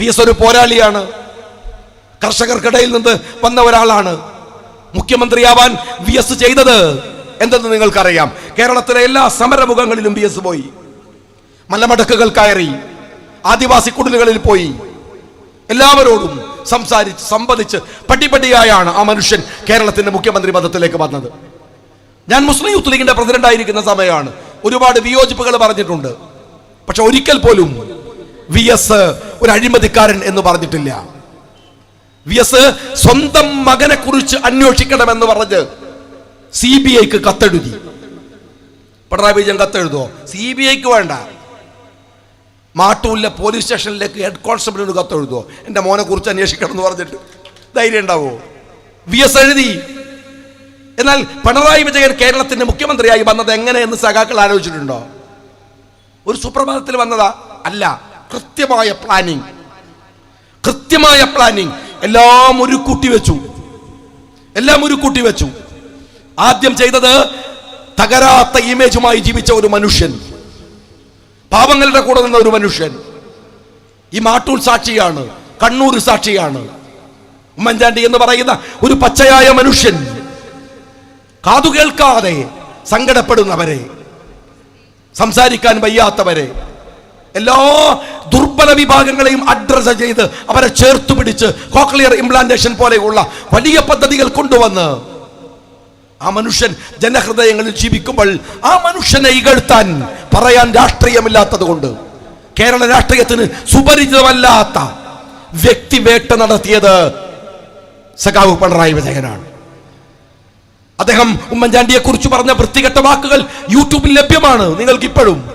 V S ഒരു പോരാളിയാണ്. കർഷകർക്കിടയിൽ നിന്ന് വന്ന ഒരാളാണ്. മുഖ്യമന്ത്രിയാവാൻ വി എസ് ചെയ്തത് എന്തെന്ന് നിങ്ങൾക്കറിയാം. കേരളത്തിലെ എല്ലാ സമരമുഖങ്ങളിലും വി എസ് പോയി. മലമടക്കുകൾ കയറി. ആദിവാസി കുടിലുകളിൽ പോയി. എല്ലാവരോടും സംസാരിച്ച് സംവദിച്ച് പടിപടിയായാണ് ആ മനുഷ്യൻ കേരളത്തിന്റെ മുഖ്യമന്ത്രി പദത്തിലേക്ക് വന്നത്. ഞാൻ മുസ്ലിം യൂത്ത് ലീഗിന്റെ പ്രസിഡന്റ് ആയിരിക്കുന്ന സമയമാണ്. ഒരുപാട് വിയോജിപ്പുകൾ പറഞ്ഞിട്ടുണ്ട്. പക്ഷെ ഒരിക്കൽ പോലും വി എസ് ഒരു അഴിമതിക്കാരൻ എന്ന് പറഞ്ഞിട്ടില്ല. വി എസ് സ്വന്തം മകനെ കുറിച്ച് അന്വേഷിക്കണമെന്ന് പറഞ്ഞ് സി ബി ഐക്ക് കത്തെഴുതി. പിണറായി വിജയൻ കത്തെഴുതോ സി ബി ഐക്ക് വേണ്ട. മാട്ടൂലിലെ പോലീസ് സ്റ്റേഷനിലേക്ക് ഹെഡ് കോൺസ്റ്റബിളിന് കത്തെഴുതോ എന്റെ മോനെ കുറിച്ച് അന്വേഷിക്കണം എന്ന് പറഞ്ഞിട്ട് ധൈര്യം ഉണ്ടാവോ? വി എസ് എഴുതി. എന്നാൽ പിണറായി വിജയൻ കേരളത്തിന്റെ മുഖ്യമന്ത്രിയായി വന്നത് എങ്ങനെയെന്ന് സഖാക്കൾ ആലോചിച്ചിട്ടുണ്ടോ? ഒരു സുപ്രഭാതത്തിൽ വന്നതാ? അല്ല. കൃത്യമായ പ്ലാനിങ് കൃത്യമായ പ്ലാനിങ് എല്ലാം ഒരു കൂട്ടി വെച്ചു. എല്ലാം ഒരു കൂട്ടി വെച്ചു. ആദ്യം ചെയ്തത് തകരാത്ത ഇമേജുമായി ജീവിച്ച ഒരു മനുഷ്യൻ. പാവങ്ങളുടെ കൂടെ നിന്ന ഒരു മനുഷ്യൻ. ഈ മാട്ടൂർ സാക്ഷിയാണ് കണ്ണൂർ സാക്ഷിയാണ്. ഉമ്മൻചാണ്ടി എന്ന് പറയുന്ന ഒരു പച്ചയായ മനുഷ്യൻ. കാതു കേൾക്കാതെ സങ്കടപ്പെടുന്നവരെ സംസാരിക്കാൻ വയ്യാത്തവരെ എല്ലാ ദുർബല വിഭാഗങ്ങളെയും അഡ്രസ് ചെയ്ത് അവരെ ചേർത്ത് പിടിച്ച് കോക്ലിയർ ഇംപ്ലാന്റേഷൻ പോലെയുള്ള വലിയ പദ്ധതികൾ കൊണ്ടുവന്ന് ആ മനുഷ്യൻ ജനഹൃദയങ്ങളിൽ ജീവിക്കുമ്പോൾ ആ മനുഷ്യനെ ഇകഴ്ത്താൻ പറയാൻ രാഷ്ട്രീയമില്ലാത്തത് കൊണ്ട് കേരള രാഷ്ട്രീയത്തിന് സുപരിചിതമല്ലാത്ത വ്യക്തിവേട്ട നടത്തിയത് സഖാവ് പിണറായി വിജയനാണ്. അദ്ദേഹം ഉമ്മൻചാണ്ടിയെ കുറിച്ച് പറഞ്ഞ വൃത്തികെട്ട വാക്കുകൾ യൂട്യൂബിൽ ലഭ്യമാണ് നിങ്ങൾക്ക് ഇപ്പോഴും